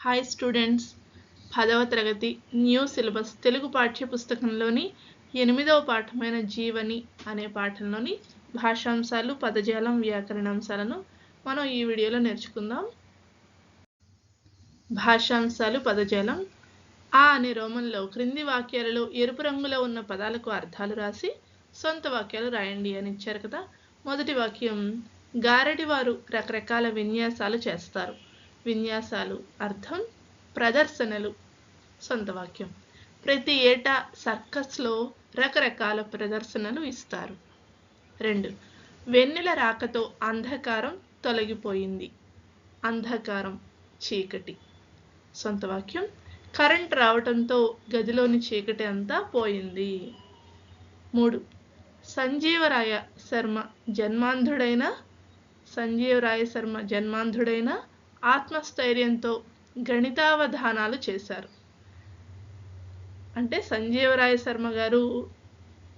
Hi students పదవ తరగతి new syllabus Telugu పాఠ్య పుస్తకంలోని ఎనిమిదవ పాఠమైన జీవని అనే పాఠంలోని భాషాంశాలు పదజాలం వ్యాకరణాంశాలను మనం ఈ వీడియోలో నేర్చుకుందాం. భాషాంశాలు పదజాలం. ఆ అనే రోమంలో క్రింది వాక్యాలలో ఎరుపు రంగులో ఉన్న పదాలకు అర్థాలు రాసి సొంత వాక్యాలు రాయండి అని ఇచ్చారు కదా. మొదటి వాక్యం గారడి వారు రకరకాల విన్యాసాలు చేస్తారు. విన్యాసాలు అర్థం ప్రదర్శనలు. సొంత వాక్యం. ప్రతి ఏటా సర్కస్లో రకరకాల ప్రదర్శనలు ఇస్తారు. రెండు. వెన్నెల రాకతో అంధకారం తొలగిపోయింది. అంధకారం చీకటి. సొంత వాక్యం. కరెంట్ రావటంతో గదిలోని చీకటి అంతా పోయింది. మూడు. సంజీవరాయ శర్మ జన్మాంధుడైన సంజీవరాయ శర్మ జన్మాంధుడైన ఆత్మస్థైర్యంతో గణితావధానాలు చేశారు. అంటే సంజీవరాయ శర్మ గారు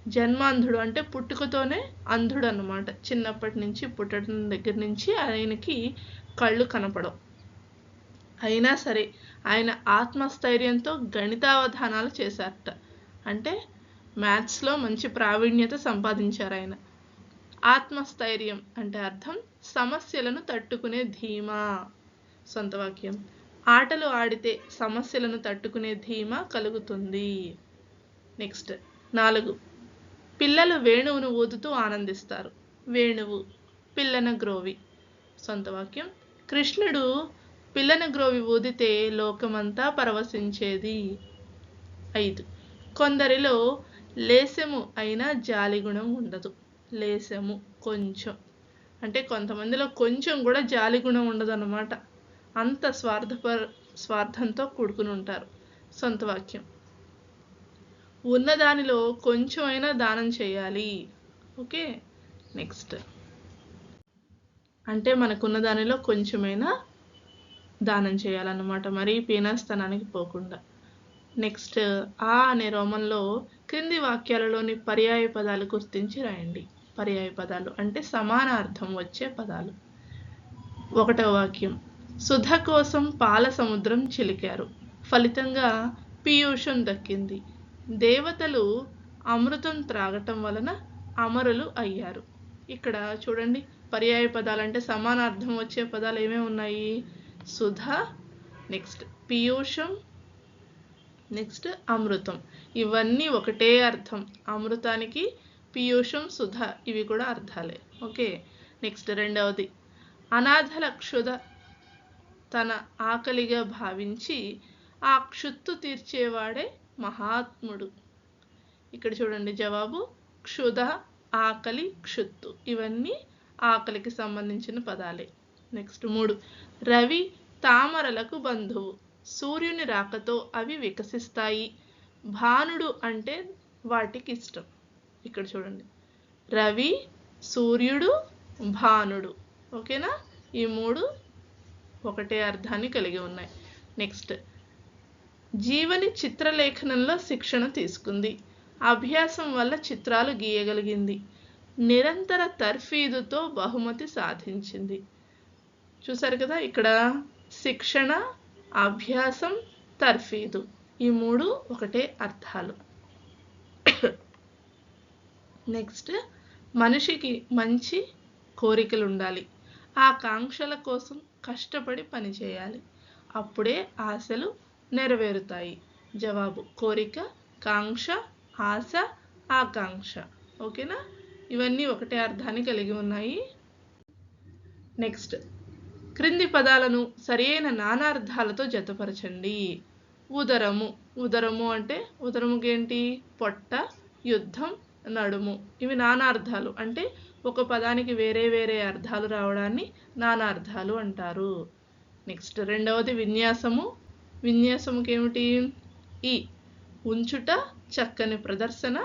జన్మాంధుడు అంటే పుట్టుకతోనే అంధుడు అనమాట చిన్నప్పటి నుంచి పుట్టడం దగ్గర నుంచి ఆయనకి కళ్ళు కనపడవు. అయినా సరే ఆయన ఆత్మస్థైర్యంతో గణితావధానాలు చేశారట. అంటే మ్యాథ్స్లో మంచి ప్రావీణ్యత సంపాదించారు ఆయన. ఆత్మస్థైర్యం అంటే అర్థం సమస్యలను తట్టుకునే ధీమా. సొంత వాక్యం. ఆటలు ఆడితే సమస్యలను తట్టుకునే ధీమా కలుగుతుంది. నెక్స్ట్ నాలుగు. పిల్లలు వేణువును ఊదుతూ ఆనందిస్తారు. వేణువు పిల్లన గ్రోవి. సొంత వాక్యం. కృష్ణుడు పిల్లన గ్రోవి ఊదితే లోకమంతా పరవశించేది. ఐదు. కొందరిలో లేసెము అయినా జాలిగుణం ఉండదు. లేశము కొంచెం. అంటే కొంతమందిలో కొంచెం కూడా జాలిగుణం ఉండదు అన్నమాట అంత స్వార్థపర స్వార్థంతో కూడుకుని ఉంటారు సొంత వాక్యం. ఉన్నదానిలో కొంచెం అయినా దానం చేయాలి. ఓకే? నెక్స్ట్. అంటే మనకున్న దానిలో కొంచెమైనా దానం చేయాలన్నమాట. మరీ పీనాస్థానానికి పోకుండా. నెక్స్ట్ ఆ అనే రోమంలో క్రింది వాక్యాలలోని పర్యాయ పదాలు గుర్తించి రాయండి. పర్యాయ పదాలు అంటే సమాన అర్థం వచ్చే పదాలు. ఒకటో వాక్యం. సుధ కోసం పాల సముద్రం చిలికారు. ఫలితంగా పీయూషం దక్కింది. దేవతలు అమృతం త్రాగటం వలన అమరులు అయ్యారు. ఇక్కడ చూడండి పర్యాయ పదాలు అంటే సమాన అర్థం వచ్చే పదాలు ఏమేమి ఉన్నాయి? సుధ నెక్స్ట్ పీయూషం నెక్స్ట్ అమృతం. ఇవన్నీ ఒకటే అర్థం. అమృతానికి పీయూషం సుధ ఇవి కూడా అర్థాలే. ఓకే నెక్స్ట్ రెండవది. అనాథల క్షుధ తన ఆకలిగా భావించి ఆ క్షుత్తు తీర్చేవాడే మహాత్ముడు. ఇక్కడ చూడండి జవాబు. క్షుధ ఆకలి క్షుత్తు. ఇవన్నీ ఆకలికి సంబంధించిన పదాలే. నెక్స్ట్ మూడు. రవి తామరలకు బంధువు. సూర్యుని రాకతో అవి వికసిస్తాయి. భానుడు అంటే వాటికి ఇష్టం ఇక్కడ చూడండి. రవి సూర్యుడు భానుడు. ఓకేనా? ఈ మూడు ఒకటే అర్థాన్ని కలిగి ఉన్నాయి. నెక్స్ట్ జీవని చిత్రలేఖనంలో శిక్షణ తీసుకుంది. అభ్యాసం వల్ల చిత్రాలు గీయగలిగింది. నిరంతర తర్ఫీదుతో బహుమతి సాధించింది. చూసారు కదా ఇక్కడ శిక్షణ అభ్యాసం తర్ఫీదు. ఈ మూడు ఒకటే అర్థాలు. నెక్స్ట్ మనిషికి మంచి కోరికలు ఉండాలి ఆ కాంక్షల కోసం కష్టపడి పనిచేయాలి అప్పుడే ఆశలు నెరవేరుతాయి. జవాబు కోరిక కాంక్ష ఆశ ఆకాంక్ష. ఓకేనా? ఇవన్నీ ఒకటే అర్థాన్ని కలిగి ఉన్నాయి. నెక్స్ట్ క్రింది పదాలను సరియైన నానార్థాలతో జతపరచండి. ఉదరము. ఉదరము అంటే ఉదరముకేంటి? పొట్ట యుద్ధం నడుము. ఇవి నానార్థాలు. అంటే ఒక పదానికి వేరే వేరే అర్థాలు రావడాన్ని నానార్థాలు అంటారు. నెక్స్ట్ రెండవది విన్యాసము. విన్యాసముకి ఏమిటి ఈ ఉంచుట చక్కని ప్రదర్శన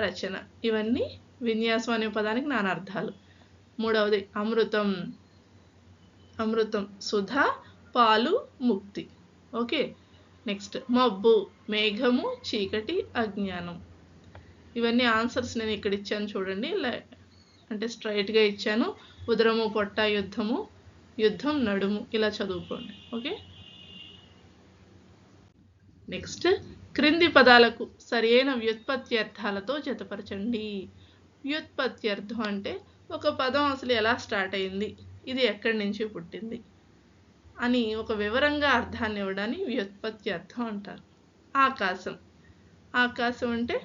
రచన. ఇవన్నీ విన్యాసం అనే పదానికి నానార్థాలు. మూడవది అమృతం. అమృతం సుధ పాలు ముక్తి. ఓకే? నెక్స్ట్ మబ్బు మేఘము చీకటి అజ్ఞానం. ఇవన్నీ ఆన్సర్స్ నేను ఇక్కడ ఇచ్చాను చూడండి. అంటే స్ట్రైట్గా ఇచ్చాను. ఉదరము పొట్ట యుద్ధము యుద్ధం నడుము. ఇలా చదువుకోండి. ఓకే నెక్స్ట్ క్రింది పదాలకు సరియైన వ్యుత్పత్తి అర్థాలతో జతపరచండి. వ్యుత్పత్తి అర్థం అంటే ఒక పదం అసలు ఎలా స్టార్ట్ అయింది? ఇది ఎక్కడి నుంచి పుట్టింది? అని ఒక వివరంగా అర్థాన్ని ఇవ్వడాన్ని వ్యుత్పత్తి అర్థం అంటారు. ఆకాశం. ఆకాశం అంటే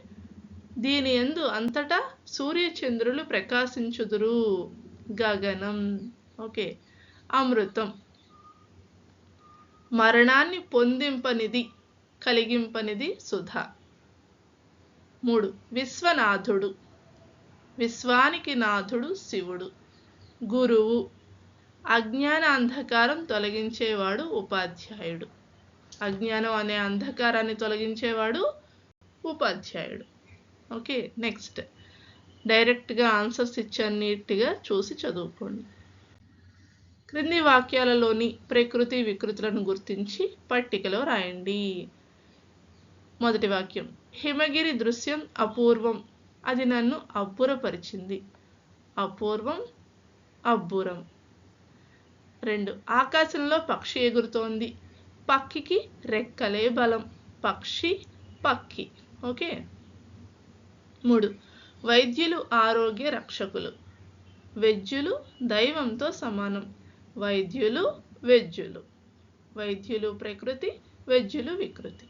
దీని ఎందు అంతటా సూర్యచంద్రులు ప్రకాశించుదురు. గగనం. ఓకే. అమృతం. మరణాన్ని పొందింపనిది కలిగింపనిది సుధ. మూడు. విశ్వనాథుడు. విశ్వానికి నాథుడు శివుడు. గురువు. అజ్ఞాన అంధకారం తొలగించేవాడు ఉపాధ్యాయుడు. అజ్ఞానం అనే అంధకారాన్ని తొలగించేవాడు ఉపాధ్యాయుడు. ఓకే నెక్స్ట్ డైరెక్ట్గా ఆన్సర్స్ ఇచ్చాను నీట్గా చూసి చదువుకోండి. క్రింది వాక్యాలలోని ప్రకృతి వికృతులను గుర్తించి పట్టికలో రాయండి. మొదటి వాక్యం. హిమగిరి దృశ్యం అపూర్వం. అది నన్ను అబ్బురపరిచింది. అపూర్వం అబ్బురం. రెండు. ఆకాశంలో పక్షి ఎగురుతోంది. పక్కికి రెక్కలే బలం. పక్షి పక్కి ఓకే మూడు. వైద్యులు ఆరోగ్య రక్షకులు. వెజ్జులు దైవంతో సమానం. వైద్యులు వెజ్జులు. వైద్యులు ప్రకృతి వెజ్జులు వికృతి.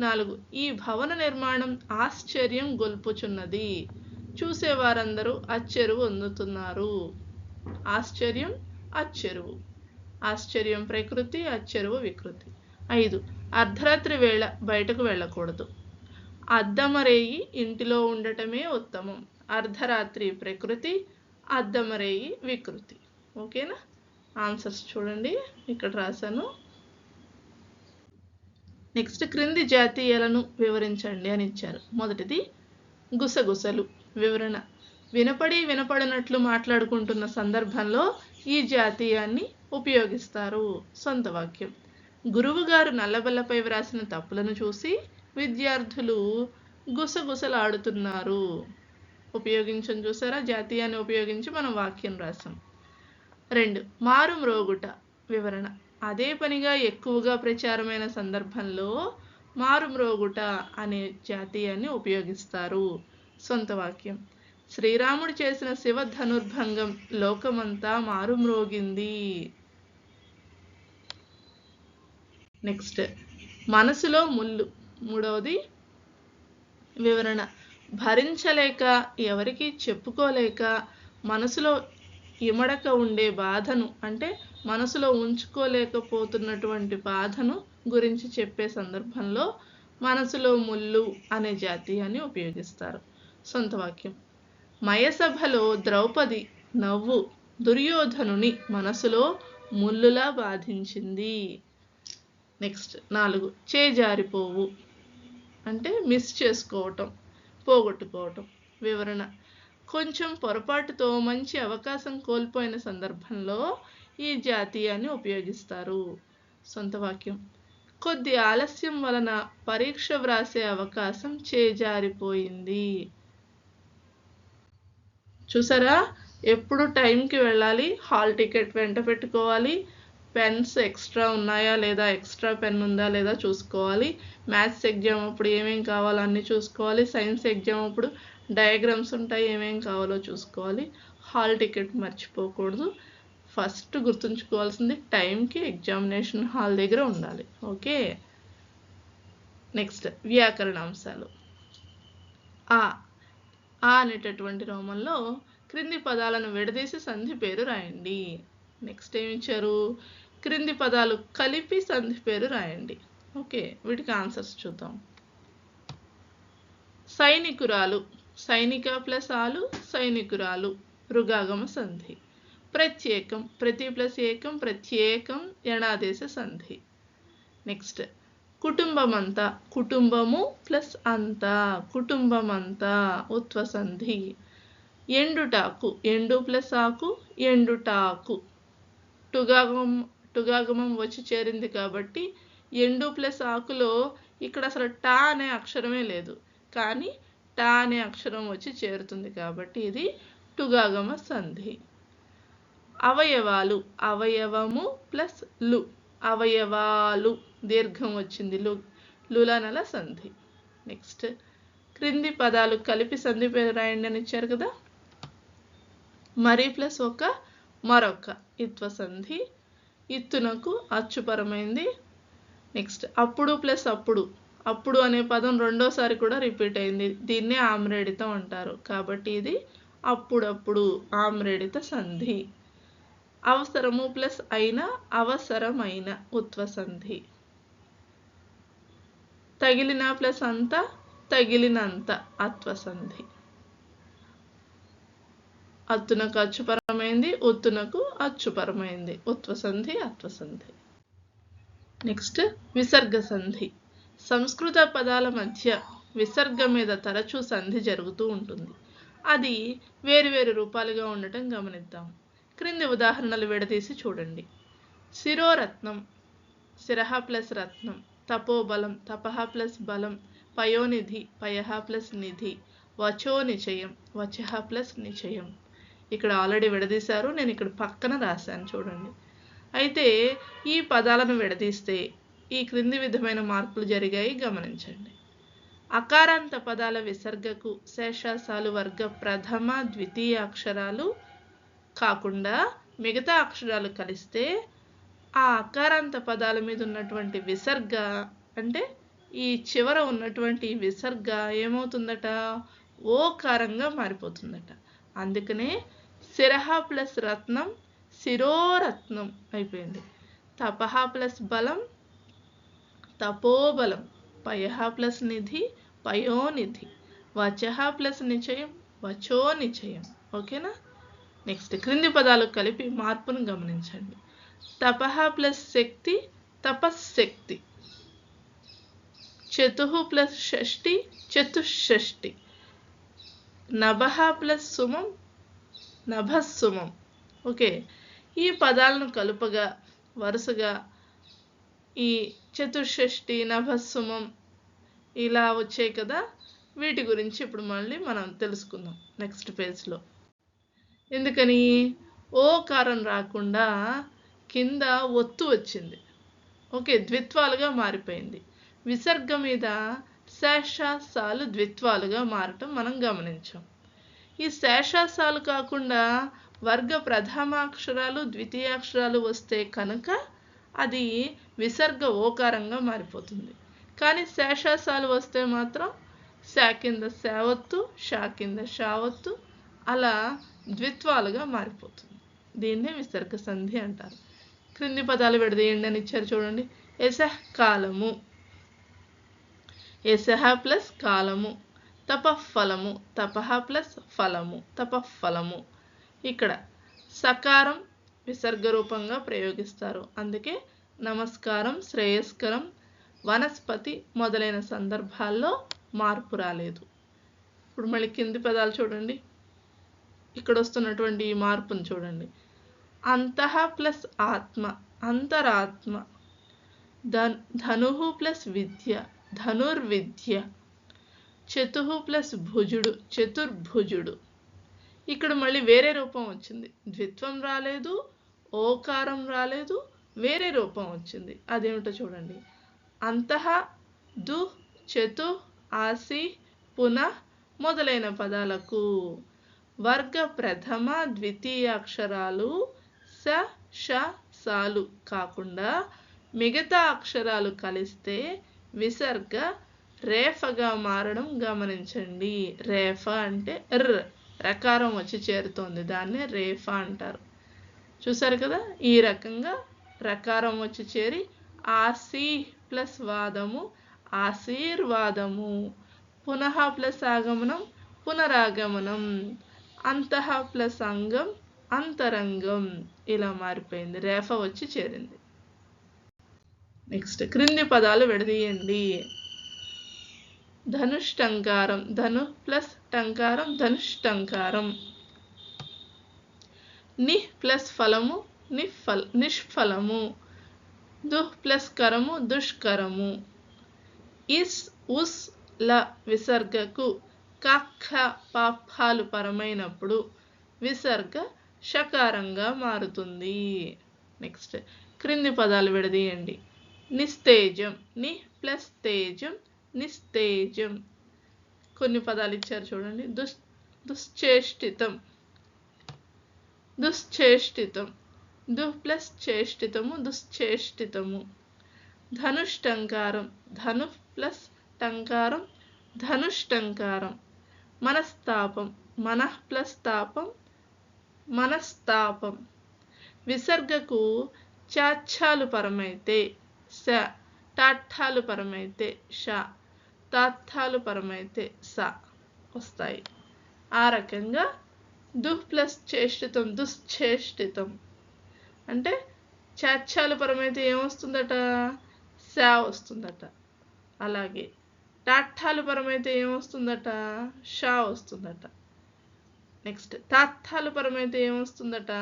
నాలుగు. ఈ భవన నిర్మాణం ఆశ్చర్యం గొల్పుచున్నది. చూసేవారందరూ అచ్చెరువు అందుతున్నారు. ఆశ్చర్యం అచ్చెరువు. ఆశ్చర్యం ప్రకృతి అచ్చెరువు వికృతి. ఐదు. అర్ధరాత్రి వేళ బయటకు వెళ్ళకూడదు. అద్దమరేయి ఇంటిలో ఉండటమే ఉత్తమం. అర్ధరాత్రి ప్రకృతి అద్దమరేయి వికృతి. ఓకేనా? ఆన్సర్స్ చూడండి. ఇక్కడ రాశాను. నెక్స్ట్ క్రింది జాతీయాలను వివరించండి అని ఇచ్చారు. మొదటిది గుసగుసలు. వివరణ. వినపడి వినపడినట్లు మాట్లాడుకుంటున్న సందర్భంలో ఈ జాతీయాన్ని ఉపయోగిస్తారు. సొంత వాక్యం. గురువుగారు నల్లబల్లపై వ్రాసిన తప్పులను చూసి విద్యార్థులు గుసగుసలాడుతున్నారు. ఉపయోగించని చూసారా? జాతీయాన్ని ఉపయోగించి మనం వాక్యం రాసాం. రెండు మారు మ్రోగుట వివరణ. అదే పనిగా ఎక్కువగా ప్రచారమైన సందర్భంలో మారు మ్రోగుట అనే జాతీయాన్ని ఉపయోగిస్తారు. సొంత వాక్యం. శ్రీరాముడు చేసిన శివ ధనుర్భంగం లోకమంతా మారుమ్రోగింది నెక్స్ట్ మనసులో ముళ్ళు. మూడవది వివరణ. భరించలేక ఎవరికి చెప్పుకోలేక మనసులో ఇమడక ఉండే బాధను అంటే మనసులో ఉంచుకోలేకపోతున్నటువంటి బాధను గురించి చెప్పే సందర్భంలో మనసులో ముళ్ళు అనే జాతీయాన్ని ఉపయోగిస్తారు. సొంత వాక్యం. మయసభలో ద్రౌపది నవ్వు దుర్యోధనుని మనసులో ముల్లులా బాధించింది. నెక్స్ట్ నాలుగు. చేజారిపోవు. అంటే మిస్ చేసుకోవటం పోగొట్టుకోవటం వివరణ. కొంచెం పొరపాటుతో మంచి అవకాశం కోల్పోయిన సందర్భంలో ఈ జాతీయాన్ని ఉపయోగిస్తారు. సొంత వాక్యం. కొద్ది ఆలస్యం వలన పరీక్ష వ్రాసే అవకాశం చేజారిపోయింది. చూసారా? ఎప్పుడు టైంకి వెళ్ళాలి హాల్ టికెట్ వెంట పెట్టుకోవాలి పెన్స్ ఎక్స్ట్రా ఉన్నాయా లేదా ఎక్స్ట్రా పెన్ ఉందా లేదా చూసుకోవాలి. మ్యాథ్స్ ఎగ్జామ్ అప్పుడు ఏమేమి కావాలో అన్నీ చూసుకోవాలి. సైన్స్ ఎగ్జామ్ అప్పుడు డయాగ్రామ్స్ ఉంటాయి ఏమేమి కావాలో చూసుకోవాలి. హాల్ టికెట్ మర్చిపోకూడదు. ఫస్ట్ గుర్తుంచుకోవాల్సింది టైంకి ఎగ్జామినేషన్ హాల్ దగ్గర ఉండాలి. ఓకే? నెక్స్ట్ వ్యాకరణాంశాలు. ఆ ఆ అనేటటువంటి రోమంలో క్రింది పదాలను విడదీసి సంధి పేరు రాయండి. నెక్స్ట్ ఏమి ఇచ్చారు క్రింది పదాలు కలిపి సంధి పేరు రాయండి. ఓకే వీటికి ఆన్సర్స్ చూద్దాం. సైనికురాలు సైనిక ప్లస్ ఆలు సైనికురాలు రుగాగమ సంధి. ప్రత్యేకం ప్రతి ప్లస్ ఏకం ప్రత్యేకం యణాదేశ సంధి. నెక్స్ట్ కుటుంబం అంతా కుటుంబము ప్లస్ అంతా కుటుంబం అంతా ఉత్వ సంధి. ఎండుటాకు ఎండు ప్లస్ ఆకు ఎండుటాకు. టుగాగం టుగాగమం వచ్చి చేరింది కాబట్టి ఎండు ప్లస్ ఆకులో ఇక్కడ అసలు టా అనే అక్షరమే లేదు. కానీ టా అనే అక్షరం వచ్చి చేరుతుంది కాబట్టి ఇది టుగాగమ సంధి. అవయవాలు అవయవము ప్లస్లు. అవయవాలు దీర్ఘం వచ్చింది లు. లులనల సంధి. నెక్స్ట్ క్రింది పదాలు కలిపి సంధి పేరు రాయండి అని ఇచ్చారు కదా? మరి ప్లస్ ఒక మరొక. ఇత్వ సంధి ఇత్తునకు అచ్చుపరమైంది. నెక్స్ట్ అప్పుడు ప్లస్ అప్పుడు. అప్పుడు అనే పదం రెండోసారి కూడా రిపీట్ అయింది. దీన్నే ఆమ్రేడితం అంటారు. కాబట్టి ఇది అప్పుడప్పుడు ఆమ్రేడిత సంధి. అవసరము ప్లస్ అయిన అవసరమైన ఉత్వ సంధి. తగిలిన ప్లస్ అంత తగిలినంత అత్వ సంధి. అత్తునకు అచ్చుపరమైంది ఉత్తునకు అచ్చుపరమైంది. ఉత్వ సంధి అత్వ సంధి నెక్స్ట్ విసర్గ సంధి సంస్కృత పదాల మధ్య విసర్గ మీద తరచూ సంధి జరుగుతూ ఉంటుంది. అది వేరువేరు రూపాలుగా ఉండటం గమనిద్దాం. క్రింది ఉదాహరణలు విడదీసి చూడండి. శిరోరత్నం శిరహ ప్లస్ రత్నం తపోబలం తపహ ప్లస్ బలం పయోనిధి పయహ ప్లస్ నిధి వచో నిచయం వచహ ప్లస్ నిచయం. ఇక్కడ ఆల్రెడీ విడదీశారు నేను ఇక్కడ పక్కన రాశాను చూడండి. అయితే ఈ పదాలను విడదీస్తే ఈ క్రింది విధమైన మార్పులు జరిగాయి గమనించండి. అకారాంత పదాల విసర్గకు శేషాసాలు వర్గ ప్రథమ ద్వితీయ అక్షరాలు కాకుండా మిగతా అక్షరాలు కలిస్తే ఆ అకారాంత పదాల మీద ఉన్నటువంటి విసర్గ అంటే ఈ చివర ఉన్నటువంటి విసర్గ ఏమవుతుందట? ఓకారంగా మారిపోతుందట. అందుకనే శిరహ ప్లస్ రత్నం శిరోరత్నం అయిపోయింది. తపహ ప్లస్ బలం తపోబలం. పయహ ప్లస్ నిధి పయోనిధి వచహ ప్లస్ నిచయం వచో నిచయం ఓకేనా? నెక్స్ట్ క్రింది పదాలు కలిపి మార్పును గమనించండి. తపహ ప్లస్ శక్తి తపశ్శక్తి. చతుః ప్లస్ షష్ఠి చతుషష్ఠి. నభ ప్లస్ సుమం నభస్సుమం. ఓకే. ఈ పదాలను కలుపగా వరుసగా ఈ చతుర్షష్ఠి నభస్సుమం ఇలా వచ్చాయి కదా. వీటి గురించి ఇప్పుడు మళ్ళీ మనం తెలుసుకుందాం నెక్స్ట్ పేజ్లో. ఎందుకని? ఓ కారం రాకుండా కింద ఒత్తు వచ్చింది. ఓకే ద్విత్వాలుగా మారిపోయింది. విసర్గ మీద శేషాసాలు ద్విత్వాలుగా మారటం మనం గమనించాం. ఈ శేషాసాలు కాకుండా వర్గ ప్రథమాక్షరాలు ద్వితీయాక్షరాలు వస్తే కనుక అది విసర్గ ఓకారంగా మారిపోతుంది. కానీ శేషాసాలు వస్తే మాత్రం శా కింద శావత్తు షా కింద షావత్తు అలా ద్విత్వాలుగా మారిపోతుంది. దీన్నే విసర్గ సంధి అంటారు. క్రింది పదాలు విడదీయండి అని ఇచ్చారు చూడండి. ఎసహ్ కాలము. ఎసహ ప్లస్ కాలము. తపఫలము తపహ ప్లస్ ఫలము తపఫలము. ఇక్కడ సకారం విసర్గ రూపంగా ప్రయోగిస్తారు. అందుకే నమస్కారం శ్రేయస్కరం వనస్పతి మొదలైన సందర్భాల్లో మార్పు రాలేదు. ఇప్పుడు మళ్ళీ కింది పదాలు చూడండి. ఇక్కడ వస్తున్నటువంటి ఈ మార్పును చూడండి. అంతః ప్లస్ ఆత్మ అంతరాత్మ. ధన్ ధను ప్లస్ విద్య ధనుర్విద్య. చతు ప్లస్ భుజుడు చతుర్భుజుడు. ఇక్కడ మళ్ళీ వేరే రూపం వచ్చింది. ద్విత్వం రాలేదు ఓకారం రాలేదు వేరే రూపం వచ్చింది. అదేమిటో చూడండి. అంతః దు చతు ఆసి పునః మొదలైన పదాలకు వర్గ ప్రథమ ద్వితీయ అక్షరాలు స ష సాలు కాకుండా మిగతా అక్షరాలు కలిస్తే విసర్గ రేఫగా మారడం గమనించండి. రేఫ అంటే ర్ రకారం వచ్చి చేరుతోంది. దాన్నే రేఫ అంటారు. చూసారు కదా? ఈ రకంగా రకారం వచ్చి చేరి ఆర్సీ ప్లస్ వాదము ఆశీర్వాదము పునః ప్లస్ ఆగమనం పునరాగమనం అంతః ప్లస్ అంగం అంతరంగం ఇలా మారిపోయింది. రేఫ వచ్చి చేరింది. నెక్స్ట్ క్రింది పదాలు విడదీయండి. ధనుష్టంకారం ధను ప్లస్ టంకారం ధనుష్టంకారం నిహ్ ప్లస్ ఫలము నిఫల్ నిష్ఫలము. దుహ్ ప్లస్ కరము దుష్కరము. ఇస్ ఉస్ ల విసర్గకు కఖ పాపాలు పరమైనప్పుడు విసర్గ షకారంగా మారుతుంది. నెక్స్ట్ క్రింది పదాలు విడదీయండి. నిస్తేజం ని ప్లస్ తేజం నిస్తేజం. కొన్ని పదాలు ఇచ్చారు చూడండి. దుస్ దుశ్చేష్టితం. దుశ్చేష్టితం. దు ప్లస్ చేష్టితము దుశ్చేష్టితము. ధనుష్టంకారం. ధను ప్లస్ టంకారం ధనుష్టంకారం. మనస్తాపం. మనః ప్లస్ తాపం మనస్తాపం. విసర్గకు చాచ్ఛాలు పరమైతే స టాఠాలు పరమైతే ష తాత్థాలు పరమైతే స వస్తాయి. ఆ రకంగా దుః ప్లస్ చేష్టితం దుశ్చేష్టితం. అంటే చాచ్యాలు పరమైతే ఏమొస్తుందట సా వస్తుందట. అలాగే టాఠాలు పరమైతే ఏమొస్తుందట షా వస్తుందట. నెక్స్ట్ తాత్థాలు పరమైతే ఏమొస్తుందట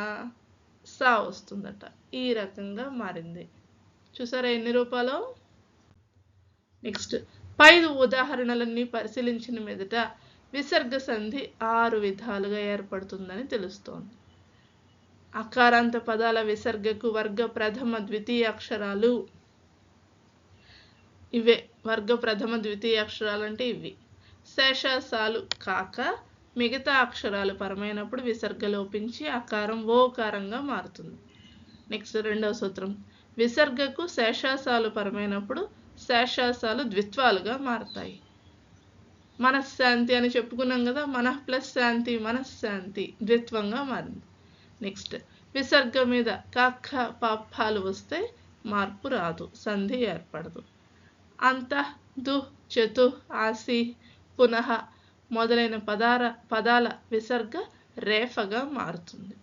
సా వస్తుందట. ఈ రకంగా మారింది. చూసారా ఎన్ని రూపాలు? నెక్స్ట్ పై ఉదాహరణలన్నీ పరిశీలించిన మీదట విసర్గ సంధి ఆరు విధాలుగా ఏర్పడుతుందని తెలుస్తోంది. అకారాంత పదాల విసర్గకు వర్గ ప్రథమ ద్వితీయ అక్షరాలు ఇవే. వర్గ ప్రథమ ద్వితీయ అక్షరాలు అంటే ఇవి శేషాసాలు కాక మిగతా అక్షరాలు పరమైనప్పుడు విసర్గ లోపించి అకారం ఓకారంగా మారుతుంది. నెక్స్ట్ రెండవ సూత్రం. విసర్గకు శేషాసాలు పరమైనప్పుడు శేషాసాలు ద్విత్వాలుగా మారతాయి. మనశ్శాంతి అని చెప్పుకున్నాం కదా మనః ప్లస్ శాంతి మనశ్శాంతి ద్విత్వంగా మారింది. నెక్స్ట్ విసర్గ మీద కాక్క పాపాలు వస్తే మార్పు రాదు సంధి ఏర్పడదు. అంత దు చతు ఆసి పునః మొదలైన పదార పదాల విసర్గ రేఫగా మారుతుంది.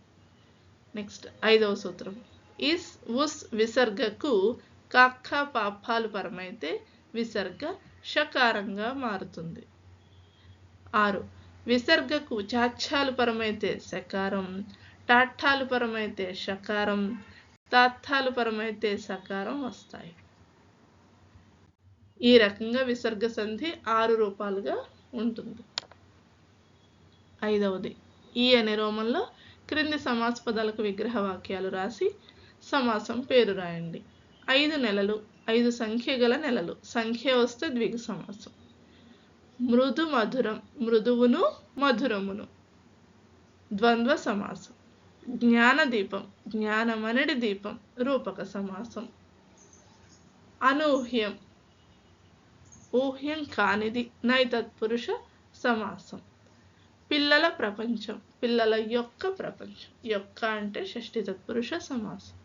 నెక్స్ట్ ఐదవ సూత్రం. ఇస్ ఉస్ విసర్గకు కక్క పాపాలు పరమైతే విసర్గ షకారంగా మారుతుంది. ఆరు విసర్గకు చాచ్ఛాలు పరమైతే సకారం టాఠాలు పరమైతే షకారం తాత్థాలు పరమైతే సకారం వస్తాయి. ఈ రకంగా విసర్గ సంధి ఆరు రూపాలుగా ఉంటుంది. ఐదవది ఈ అనే రోమంలో క్రింది సమాస పదాలకు విగ్రహ వాక్యాలు రాసి సమాసం పేరు రాయండి. ఐదు నెలలు ఐదు సంఖ్య గల నెలలు. సంఖ్య వస్తే ద్విగ సమాసం మృదు మధురం మృదువును మధురమును. ద్వంద్వ సమాసం. జ్ఞాన దీపం జ్ఞానమనడి దీపం రూపక సమాసం. అనూహ్యం. ఊహ్యం కానిది నైతత్పురుష సమాసం. పిల్లల ప్రపంచం పిల్లల యొక్క ప్రపంచం. యొక్క అంటే షష్ఠి తత్పురుష సమాసం.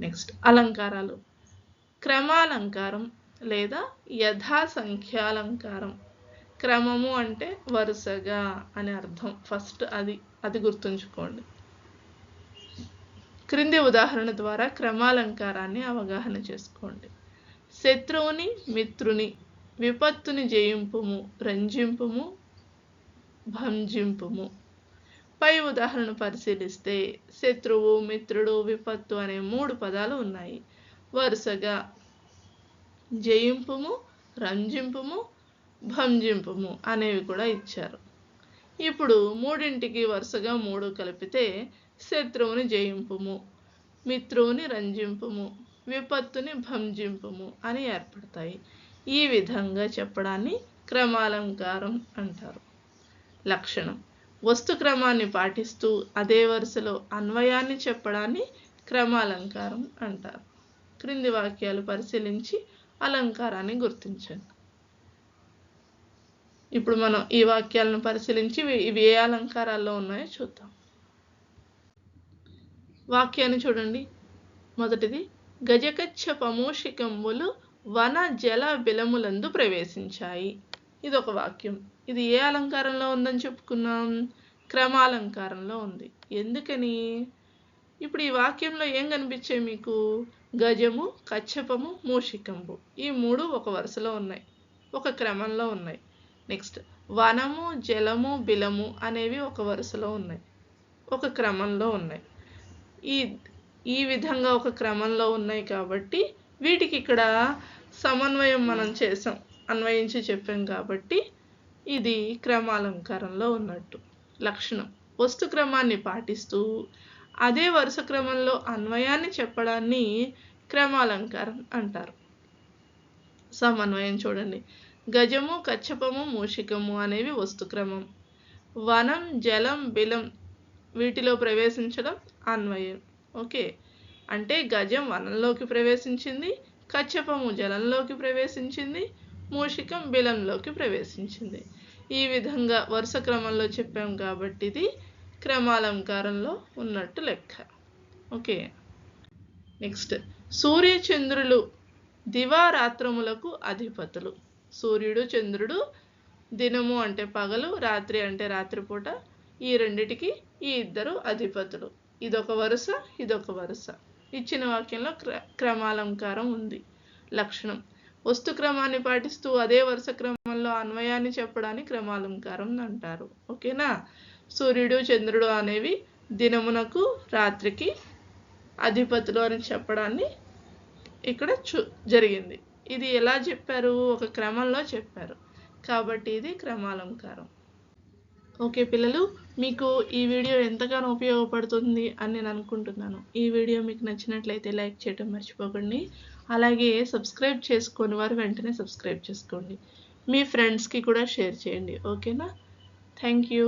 నెక్స్ట్ అలంకారాలు. క్రమాలంకారం లేదా యథాసంఖ్యాలంకారం. క్రమము అంటే వరుసగా అని అర్థం. ఫస్ట్ అది అది గుర్తుంచుకోండి. క్రింది ఉదాహరణ ద్వారా క్రమాలంకారాన్ని అవగాహన చేసుకోండి. శత్రువుని మిత్రుని విపత్తుని జయింపుము రంజింపుము భంజింపుము. పై ఉదాహరణ పరిశీలిస్తే శత్రువు మిత్రుడు విపత్తు అనే మూడు పదాలు ఉన్నాయి. వరుసగా జయింపుము రంజింపుము భంజింపుము అనేవి కూడా ఇచ్చారు. ఇప్పుడు మూడింటికి వరుసగా మూడు కలిపితే శత్రువుని జయింపుము మిత్రువుని రంజింపుము విపత్తుని భంజింపుము అని ఏర్పడతాయి. ఈ విధంగా చెప్పడాన్ని క్రమాలంకారం అంటారు. లక్షణం. వస్తు క్రమాన్ని పాటిస్తూ అదే వరుసలో అన్వయాన్ని చెప్పడాన్ని క్రమాలంకారం అంటారు. క్రింది వాక్యాలు పరిశీలించి అలంకారాన్ని గుర్తించండి. ఇప్పుడు మనం ఈ వాక్యాలను పరిశీలించి ఇవి- ఏ అలంకారాల్లో ఉన్నాయో చూద్దాం. వాక్యాన్ని చూడండి. మొదటిది గజకచ్చపమూషికంబులు వన జల బిలములందు ప్రవేశించాయి. ఇది ఒక వాక్యం. ఇది ఏ అలంకారంలో ఉందని చెప్పుకున్నాం? క్రమాలంకారంలో ఉంది. ఎందుకని? ఇప్పుడు ఈ వాక్యంలో ఏం కనిపించాయి మీకు? గజము కచ్చపము మూషికంబు. ఈ మూడు ఒక వరుసలో ఉన్నాయి. ఒక క్రమంలో ఉన్నాయి. నెక్స్ట్ వనము జలము బిలము అనేవి ఒక వరుసలో ఉన్నాయి. ఒక క్రమంలో ఉన్నాయి. ఈ ఈ విధంగా ఒక క్రమంలో ఉన్నాయి కాబట్టి వీటికి ఇక్కడ సమన్వయం మనం చేసాం. అన్వయించి చెప్పాం కాబట్టి ఇది క్రమాలంకారంలో ఉన్నట్టు. లక్షణం. వస్తు క్రమాన్ని పాటిస్తూ అదే వరుస క్రమంలో అన్వయాన్ని చెప్పడాన్ని క్రమాలంకారం అంటారు. సమన్వయం చూడండి. గజము కచ్చపము మూషికము అనేవి వస్తుక్రమం వనం జలం బిలం వీటిలో ప్రవేశించడం అన్వయం. ఓకే. అంటే గజం వనంలోకి ప్రవేశించింది కచ్చపము జలంలోకి ప్రవేశించింది మూషికం బిలంలోకి ప్రవేశించింది. ఈ విధంగా వరుస క్రమంలో చెప్పాం కాబట్టి ఇది క్రమాలంకారంలో ఉన్నట్టు లెక్క. ఓకే. నెక్స్ట్. సూర్యచంద్రులు దివారాత్రములకు అధిపతులు. సూర్యుడు చంద్రుడు దినము అంటే పగలు రాత్రి అంటే రాత్రిపూట ఈ రెండిటికి ఈ ఇద్దరు అధిపతులు. ఇదొక వరుస ఇదొక వరుస. ఇచ్చిన వాక్యంలో క్ర క్రమాలంకారం ఉంది. లక్షణం. వస్తు క్రమాన్ని పాటిస్తూ అదే వరుస క్రమంలో అన్వయాన్ని చెప్పడానికి క్రమాలంకారం అంటారు. ఓకేనా? సూర్యుడు చంద్రుడు అనేవి దినమునకు రాత్రికి అధిపతులు అని చెప్పడాన్ని ఇక్కడ చూ జరిగింది. ఇది ఎలా చెప్పారు? ఒక క్రమంలో చెప్పారు. కాబట్టి ఇది క్రమాలంకారం. ఓకే పిల్లలు మీకు ఈ వీడియో ఎంతగానో ఉపయోగపడుతుంది అని నేను అనుకుంటున్నాను. ఈ వీడియో మీకు నచ్చినట్లయితే లైక్ చేయడం మర్చిపోకండి. అలాగే సబ్స్క్రైబ్ చేసుకొని వారు వెంటనే సబ్స్క్రైబ్ చేసుకోండి. మీ ఫ్రెండ్స్కి కూడా షేర్ చేయండి. ఓకేనా థ్యాంక్ యూ